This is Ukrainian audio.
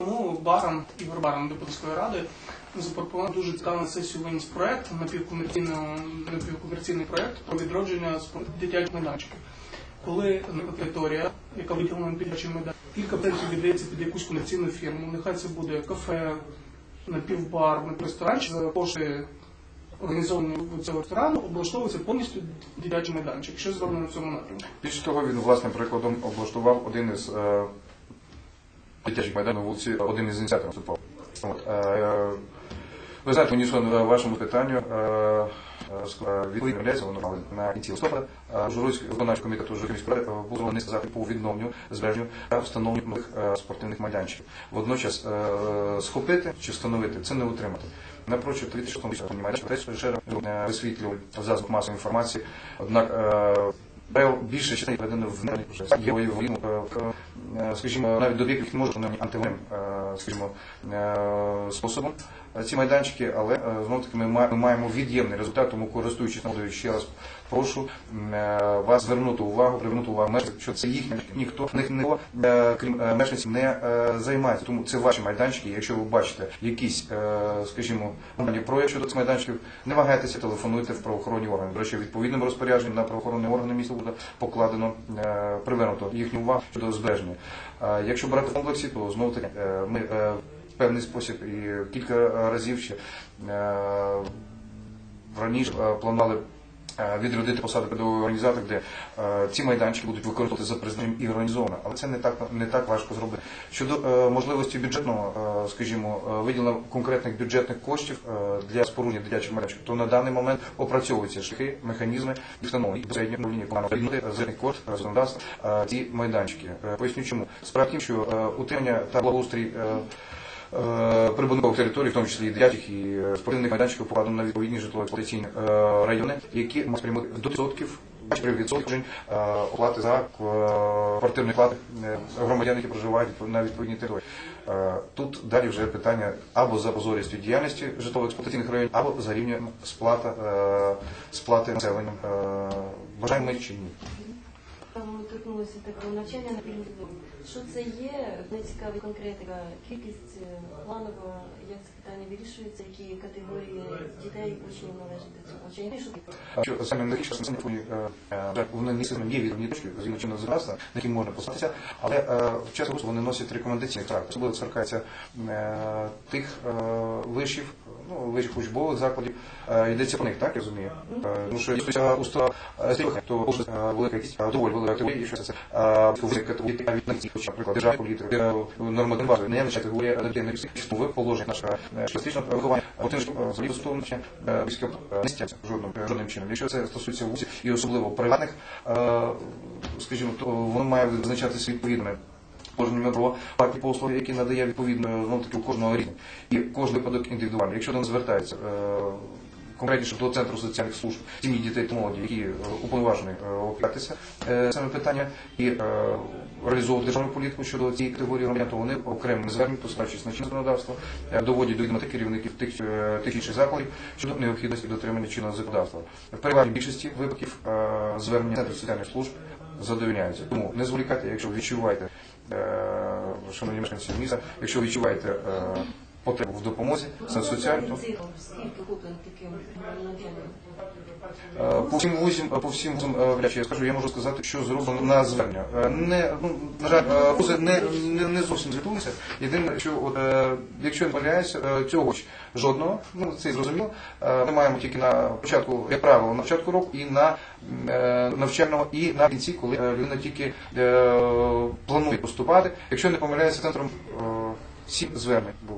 Тому Баран Ігор Баран депутатської ради запропонував дуже цікавий сесію виніс проект напівкомерційний проект про відродження дитячих майданчиків. Коли територія, яка виділена на дитячий майдан, кілька процентів віддається під якусь комерційну фірму, нехай це буде кафе, напівбар, напівресторанчик, за кошти організовані цього ресторану облаштовується повністю дитячий майданчик. Що зроблено в цьому напрямку? Більше того, він власним прикладом облаштував один із дитячих майданів на вулиці, один із ініціаторів виступав. От, е, ви знаєте, унісон е, вашому питанню е, е, е, відповідь воно на кінці листопада. Журойський виконавчий комітет Журійської ради був зроблений низка по відновленню, збереженню та встановленню нових спортивних майданчиків. Водночас схопити чи встановити це не утримати. Напрочуд 2006 майданчик ще е, висвітлювали в масової інформації, однак більше частини введено в не є воєволіну, скажімо, навіть до деяких не може вони антивоєнним, е, скажімо, е, способом е, ці майданчики, але е, знову таки ми маємо від'ємний результат, тому користуючись нагодою ще раз прошу е, вас звернути увагу, привернути увагу мешканців, що це їхні ніхто них ніхто, е, крім е, мешканців, не е, займається. Тому це ваші майданчики. Якщо ви бачите якісь, е, скажімо, нормальні щодо цих майданчиків, не вагайтеся, телефонуйте в правоохоронні органи. До речі, відповідним розпорядженням на правоохоронні органи міста буде покладено е, привернуто їхню увагу щодо збереження. Якщо брати комплексі, то знову таки е, ми е, певний спосіб і кілька разів ще е, раніше е, планували е, відрядити посади педагогів організаторів, де ці майданчики будуть використовувати за призначенням і організовано, але це не так не так важко зробити. Щодо можливості бюджетного, скажімо, виділення конкретних бюджетних коштів для спорудження дитячих майданчиків, то на даний момент опрацьовуються шляхи, механізми і встановлені безпосередньо управління плану з кошт законодавства ці майданчики. Поясню чому справді, що утримання та благоустрій. Е, прибудинкових територій, в тому числі і дитячих і е, спортивних майданчиків, покладено на відповідні житлово-експлуатаційні е, райони, які мають приймати до відсотків відсотків оплати за квартирні плати громадян, які проживають на відповідній території. Тут далі вже питання або за прозорістю діяльності житлово-експлуатаційних районів, або за рівнем сплата, сплати населенням. Е, Бажаємо ми чи ні. Там торкнулося такого навчання на пільгові. Що це є? Мене цікавить конкретика, кількість е, планова, як це питання вирішується, які категорії дітей почнуть належати до цього навчання. Що? Саме найбільше самі вони не сильно є відомі точки згідно чинного законодавства, на які можна послатися, але е, в часу вони носять рекомендаційний характер. Особливо це торкається е, тих вишів, ну, вищих учбових закладів. Е, Йдеться про них, так я розумію? Е, Тому що якщо уста стрілка, то дуже е, велика якість, е, доволі велика категорія, якщо це е, велика категорія від них, наприклад, державної політики, е, нормативної бази, не лише категорія дітей на ви положення нашого статистичного виховання, потім взагалі доступно навчання, е, військово е, не стягнеться жодним жодним чином. Якщо це стосується вузів і особливо приватних, е, скажімо, то воно має визначатися відповідними кожним про парки послуги, які надає відповідно знову таки у кожного рівня. І кожен випадок індивідуальний. Якщо до нас звертається е, конкретніше до центру соціальних служб сім'ї дітей та молоді, які е, уповноважені е, опікатися саме питання і реалізовувати державну політику щодо цієї категорії громадян, то вони окремими зверненням, посилаючись на чинне законодавство, доводять до відома керівників тих, тих інших закладів щодо необхідності дотримання чинного законодавства. В переважній більшості випадків звернення центру соціальних служб задовільняються. Тому не зволікайте, якщо відчуваєте, е, шановні мешканці міста, якщо відчуваєте е, потребу в допомозі, це соціально. Цифр, скільки куплено таким навчанням? Е, По всім вузам, по всім вузам, е, вряд я скажу, я можу сказати, що зроблено на звернення. Е, Не, ну, на жаль, е, вузи не, не, не зовсім звітуються. Єдине, що от, е, якщо не е, цього ж жодного, ну це зрозуміло. Е, Ми маємо тільки на початку, як правило, на початку року і на е, навчального, і на кінці, коли е, людина тільки е, планує поступати. Якщо не помиляюся, центром е, сім звернень було.